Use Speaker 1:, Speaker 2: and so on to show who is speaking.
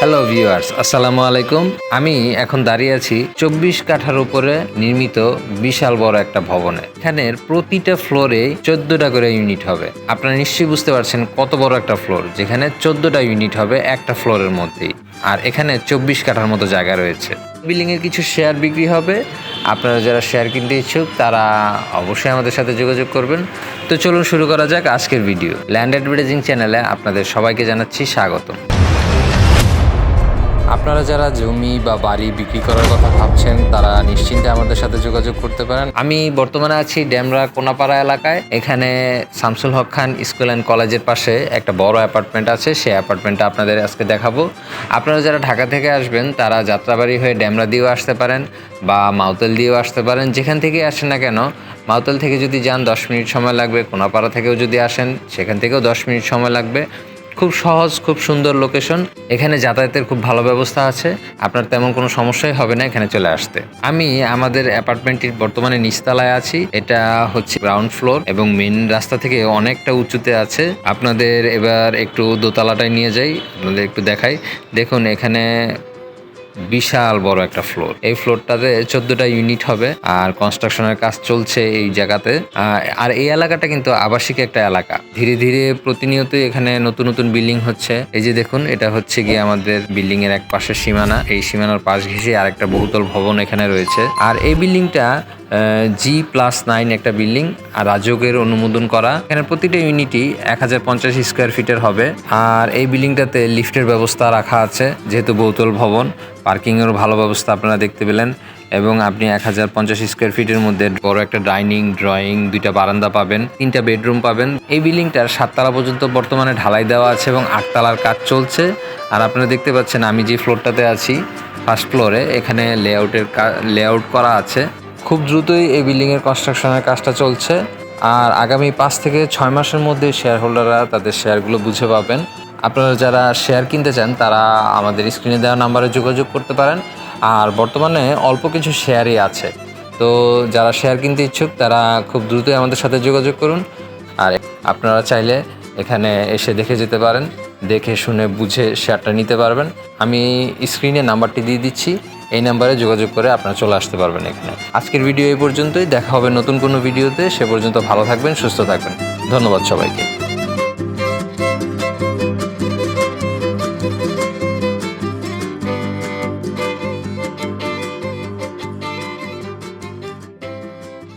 Speaker 1: Hello viewers আসসালামু আলাইকুম আমি এখন দাঁড়িয়ে আছি চব্বিশ কাঠার উপরে নির্মিত বিশাল বড় একটা ভবনে। এখানের প্রতিটা ফ্লোরে চোদ্দটা করে ইউনিট হবে। আপনারা নিশ্চয়ই বুঝতে পারছেন কত বড় একটা ফ্লোর। যেখানে চোদ্দটা ইউনিট হবে একটা ফ্লোরের মধ্যেই। আর এখানে চব্বিশ কাঠার মতো জায়গা রয়েছে। বিল্ডিং এর কিছু শেয়ার বিক্রি হবে। আপনারা যারা শেয়ার কিনতে ইচ্ছুক, তারা অবশ্যই আমাদের সাথে যোগাযোগ করবেন। তো চলুন শুরু করা যাক আজকের ভিডিও ল্যান্ড অ্যাডভার্টাইজিং চ্যানেলে আপনাদের সবাইকে জানাচ্ছি স্বাগত আপনারা যারা জমি বা বাড়ি বিক্রি করার কথা ভাবছেন, তারা নিশ্চিন্তে আমাদের সাথে যোগাযোগ করতে পারেন। আমি বর্তমানে আছি ড্যামরা কোনাপাড়া এলাকায়। এখানে শামসুল হক খান স্কুল অ্যান্ড কলেজের পাশে একটা বড় অ্যাপার্টমেন্ট আছে। সেই অ্যাপার্টমেন্টটা আপনাদের আজকে দেখাবো। আপনারা যারা ঢাকা থেকে আসবেন, তারা যাত্রাবাড়ি হয়ে ড্যামরা দিয়েও আসতে পারেন বা মাউতেল দিয়েও আসতে পারেন। যেখান থেকে আসেন না কেন, মাউতেল থেকে যদি যান, দশ মিনিট সময় লাগবে। কোনাপাড়া থেকেও যদি আসেন, সেখান থেকেও দশ মিনিট সময় লাগবে। খুব সহজ, খুব সুন্দর লোকেশন এখানে যাতায়াতের খুব ভালো ব্যবস্থা আছে। আপনার তেমন কোনো সমস্যাই হবে না এখানে চলে আসতে। আমি আমাদের অ্যাপার্টমেন্টটির বর্তমানে নিচতলায় আছি। এটা হচ্ছে গ্রাউন্ড ফ্লোর এবং মেন রাস্তা থেকে অনেকটা উঁচুতে আছে। আপনাদের এবার একটু দোতলাটায় নিয়ে যাই। আপনাদের একটু দেখাই। দেখুন, এখানে বিশাল বড় একটা ফ্লোর এই ফ্লোরটাতে চোদ্দটা ইউনিট হবে আর কনস্ট্রাকশনের কাজ চলছে এই জায়গাতে। আর এই এলাকাটা কিন্তু আবাসিক একটা এলাকা। ধীরে ধীরে প্রতিনিয়তই এখানে নতুন নতুন বিল্ডিং হচ্ছে। এই যে দেখুন, এটা হচ্ছে গিয়ে আমাদের বিল্ডিং এর এক পাশের সীমানা। এই সীমানার পাশ ঘেঁষে আরেকটা বহুতল ভবন এখানে রয়েছে। আর এই বিল্ডিংটা জি প্লাস নাইন একটা বিল্ডিং আর রাজকের অনুমোদন করা। এখানে প্রতিটা ইউনিটই এক হাজার পঞ্চাশ স্কোয়ার ফিটের হবে। আর এই বিল্ডিংটাতে লিফটের ব্যবস্থা রাখা আছে, যেহেতু বহুতল ভবন। পার্কিংয়েরও ভালো ব্যবস্থা আপনারা দেখতে পেলেন এবং আপনি এক হাজার পঞ্চাশ স্কোয়ার ফিটের মধ্যে বড় একটা ডাইনিং ড্রয়িং দুইটা বারান্দা পাবেন, তিনটা বেডরুম পাবেন। এই বিল্ডিংটার সাততলা পর্যন্ত বর্তমানে ঢালাই দেওয়া আছে এবং আটতলার কাজ চলছে। আর আপনারা দেখতে পাচ্ছেন আমি যে ফ্লোরটাতে আছি ফার্স্ট ফ্লোরে এখানে লেআউটের লেআউট করা আছে। খুব দ্রুতই এই বিল্ডিংয়ের কনস্ট্রাকশনের কাজটা চলছে। আর আগামী পাঁচ থেকে ছয় মাসের মধ্যে শেয়ার হোল্ডাররা তাদের শেয়ারগুলো বুঝে পাবেন। আপনারা যারা শেয়ার কিনতে চান, তারা আমাদের স্ক্রিনে দেওয়া নাম্বারে যোগাযোগ করতে পারেন। আর বর্তমানে অল্প কিছু শেয়ারই আছে। তো যারা শেয়ার কিনতে ইচ্ছুক, তারা খুব দ্রুতই আমাদের সাথে যোগাযোগ করুন। আর আপনারা চাইলে এখানে এসে দেখে যেতে পারেন। দেখে শুনে বুঝে শেয়ারটা নিতে পারবেন। আমি স্ক্রিনে নাম্বারটি দিয়ে দিচ্ছি। এই নাম্বারে যোগাযোগ করে আপনারা চলে আসতে পারবেন এখানে। আজকের ভিডিও এই পর্যন্তই। দেখা হবে নতুন কোনো ভিডিওতে সে পর্যন্ত ভালো থাকবেন, সুস্থ থাকবেন। ধন্যবাদ সবাইকে।